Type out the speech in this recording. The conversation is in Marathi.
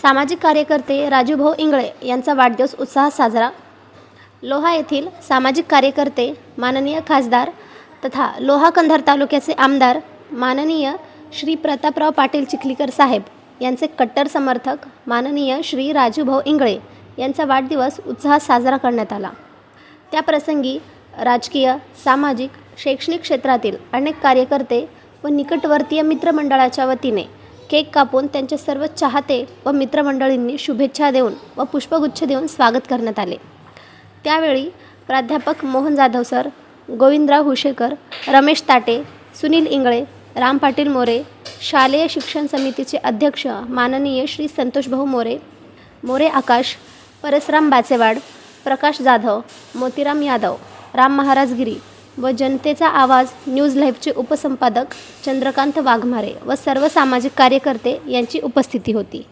सामाजिक कार्यकर्ते राजूभाऊ इंगळे यांचा वाढदिवस उत्साहात साजरा. लोहा येथील सामाजिक कार्यकर्ते माननीय खासदार तथा लोहा कंधार तालुक्याचे आमदार माननीय श्री प्रतापराव पाटील चिखलीकर साहेब यांचे कट्टर समर्थक माननीय श्री राजूभाऊ इंगळे यांचा वाढदिवस उत्साहात साजरा करण्यात आला. त्याप्रसंगी राजकीय सामाजिक शैक्षणिक क्षेत्रातील अनेक कार्यकर्ते व निकटवर्तीय मित्रमंडळाच्या वतीने केक कापून त्यांचे सर्व चाहते व मित्रमंडळींनी शुभेच्छा देऊन व पुष्पगुच्छ देऊन स्वागत करण्यात आले. त्यावेळी प्राध्यापक मोहन जाधव सर गोविंदराव हुशेकर रमेश ताटे सुनील इंगळे राम पाटील मोरे शालेय शिक्षण समितीचे अध्यक्ष माननीय श्री संतोषभाऊ मोरे मोरे आकाश परसराम बाचेवाड प्रकाश जाधव मोतीराम यादव राम महाराज गिरी व जनतेचा आवाज न्यूज लाईव्हचे उपसंपादक चंद्रकांत वाघमारे व सर्व सामाजिक कार्यकर्ते यांची उपस्थिती होती.